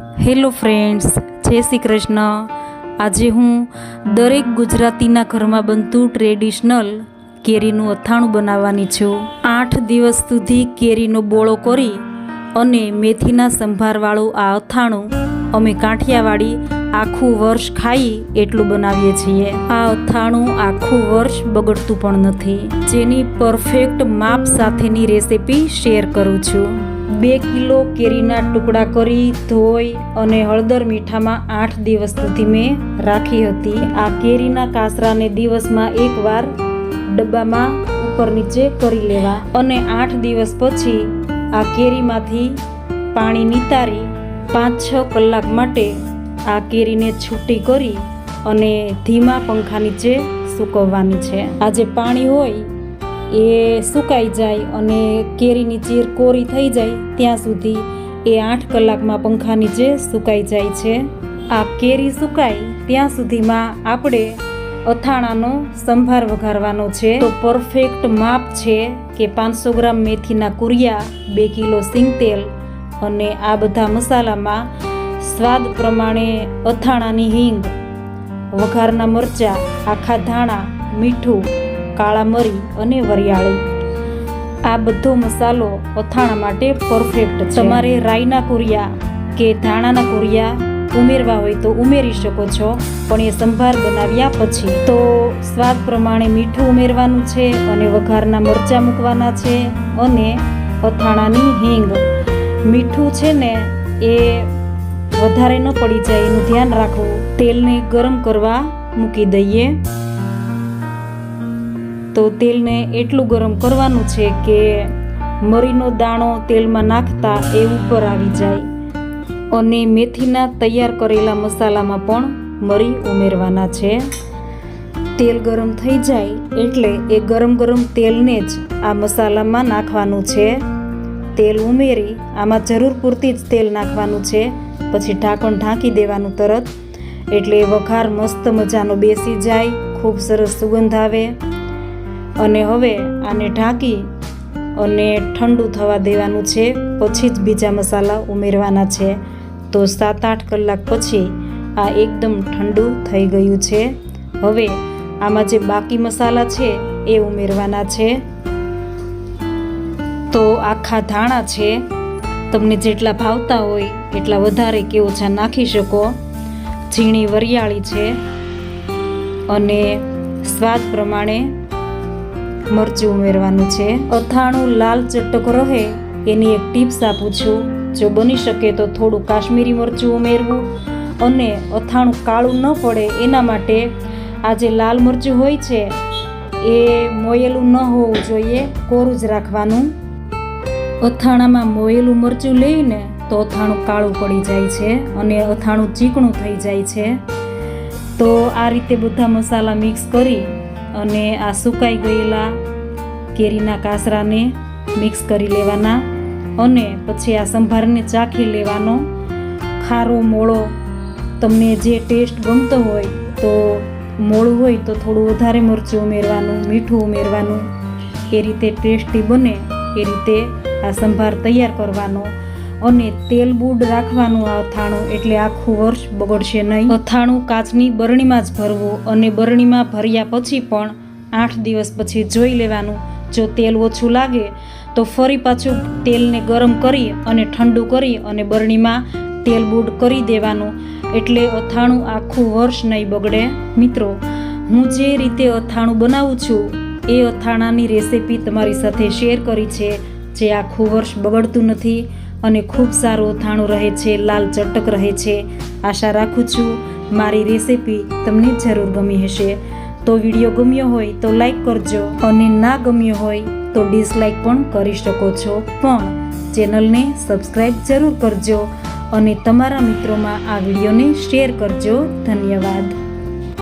Hello friends, જય શ્રી કૃષ્ણ. આજે હું દરેક ગુજરાતીના ઘરમાં બનતું ટ્રેડિશનલ કેરીનું અથાણું બનાવવાની છું. આઠ દિવસ સુધી કેરીનો બોળો કરી અને મેથીના સંભારવાળું આ અથાણું અમે કાઠિયાવાડી આખું વર્ષ ખાઈ એટલું બનાવીએ છીએ. આ અથાણું આખું વર્ષ બગડતું પણ નથી. જેની પરફેક્ટ માપ સાથેની રેસિપી શેર કરું છું. બે કિલો કેરીના ટુકડા કરી ધોઈ અને હળદર મીઠામાં આઠ દિવસ સુધી મેં રાખી હતી. આ કેરીના કાસરાને દિવસમાં એકવાર ડબ્બામાં ઉપર નીચે કરી લેવા અને આઠ દિવસ પછી આ કેરીમાંથી પાણી નિતારી પાંચ છ કલાક માટે આ કેરીને છૂટી કરી અને ધીમા પંખા નીચે સૂકવવાની છે. આ જે પાણી હોય એ સુકાઈ જાય અને કેરીની ચીર કોરી થઈ જાય, ત્યાં સુધી એ આઠ કલાકમાં પંખા નીચે સુકાઈ જાય છે, આ કેરી સુકાય ત્યાં સુધીમાં આપણે અથાણાનો સંભાર વઘારવાનો છે. તો પરફેક્ટ માપ છે કે પાંચસો ગ્રામ મેથીના કુરિયા, બે કિલો સિંગ તેલ અને આ બધા મસાલામાં સ્વાદ પ્રમાણે અથાણાની હિંગ, વઘારના મરચાં, આખા ધાણા, મીઠું કાળા મરી અને વરિયાળી. આ બધો મસાલો અથાણા માટે પરફેક્ટ તમારે રાઈના કુરિયા કે ધાણાના કુરિયા ઉમેરવા હોય તો ઉમેરી શકો છો, પણ એ સંભાર બનાવ્યા પછી. તો સ્વાદ પ્રમાણે મીઠું ઉમેરવાનું છે અને વઘારના મરચાં મૂકવાના છે અને અથાણાની હિંગ. મીઠું છે ને એ વધારે ન પડી જાય, એનું ધ્યાન રાખવું. તેલને ગરમ કરવા મૂકી દઈએ. તો તેલને એટલું ગરમ કરવાનું છે કે મરીનો દાણો તેલમાં નાખતા એ ઉપર આવી જાય. અને મેથીના તૈયાર કરેલા મસાલામાં પણ મરી ઉમેરવાના છે. તેલ ગરમ થઈ જાય એટલે એ ગરમ ગરમ તેલને જ આ મસાલામાં નાખવાનું છે. તેલ ઉમેરી આમાં જરૂર પૂરતી જ તેલ નાખવાનું છે. પછી ઢાંકણ ઢાંકી દેવાનું તરત. એટલે વઘાર મસ્ત મજાનો બેસી જાય, ખૂબ સરસ સુગંધ આવે. અને હવે આને ઢાંકી અને ઠંડુ થવા દેવાનું છે. પછી જ બીજા મસાલા ઉમેરવાના છે. તો સાત આઠ કલાક પછી આ એકદમ ઠંડુ થઈ ગયું છે. હવે આમાં જે બાકી મસાલા છે એ ઉમેરવાના છે. તો આખા ધાણા છે. તમને જેટલા ભાવતા હોય એટલા વધારે કે ઓછા નાખી શકો. ઝીણી વરિયાળી છે. અને સ્વાદ પ્રમાણે મરચું ઉમેરવાનું છે. અથાણું લાલ ચટક રહે, એની એક ટિપ્સ આપું છું. જો બની શકે તો થોડું કાશ્મીરી મરચું ઉમેરવું અને અથાણું કાળું ન પડે, એના માટે આ જે લાલ મરચું હોય છે, એ મોયેલું ન હોવું જોઈએ, કોરું જ રાખવાનું. અથાણામાં મોયેલું મરચું લઈને તો અથાણું કાળું પડી જાય છે અને અથાણું ચીકણું થઈ જાય છે. તો આ રીતે બધા મસાલા મિક્સ કરી અને આ સુકાઈ ગયેલા કેરીના કાસરાને મિક્સ કરી લેવાના અને પછી આ સંભારને ચાખી લેવાનો. ખારો મોળો તમને જે ટેસ્ટ ગમતો હોય તો મોળું હોય તો થોડું વધારે મરચું ઉમેરવાનું, મીઠું ઉમેરવાનું. એ રીતે ટેસ્ટી બને એ રીતે આ સંભાર તૈયાર કરવાનો. અને તેલ બુડ રાખવાનું આ અથાણું એટલે આખું વર્ષ બગડશે નહીં. અથાણું કાચની બરણીમાં જ ભરવું અને બરણીમાં ભર્યા પછી પણ આઠ દિવસ પછી જોઈ લેવાનું. જો તેલ ઓછું લાગે, તો ફરી પાછું તેલને ગરમ કરી અને ઠંડુ કરી અને બરણીમાં તેલ બુડ કરી દેવાનું. એટલે અથાણું આખું વર્ષ નહીં બગડે. મિત્રો, હું જે રીતે અથાણું બનાવું છું, એ અથાણાની રેસિપી તમારી સાથે શેર કરી છે, જે આખું વર્ષ બગડતું નથી. અને ખૂબ સારું અથાણું રહે છે, લાલ ચટક રહે છે. આશા રાખું છું મારી રેસીપી તમને જરૂર ગમી હશે. તો વીડિયો ગમ્યો હોય તો લાઈક કરજો અને ના ગમ્યો હોય તો ડિસલાઈક પણ કરી શકો છો. પણ ચેનલને સબસ્ક્રાઈબ જરૂર કરજો અને તમારા મિત્રોમાં આ વિડીયોને શેર કરજો. ધન્યવાદ.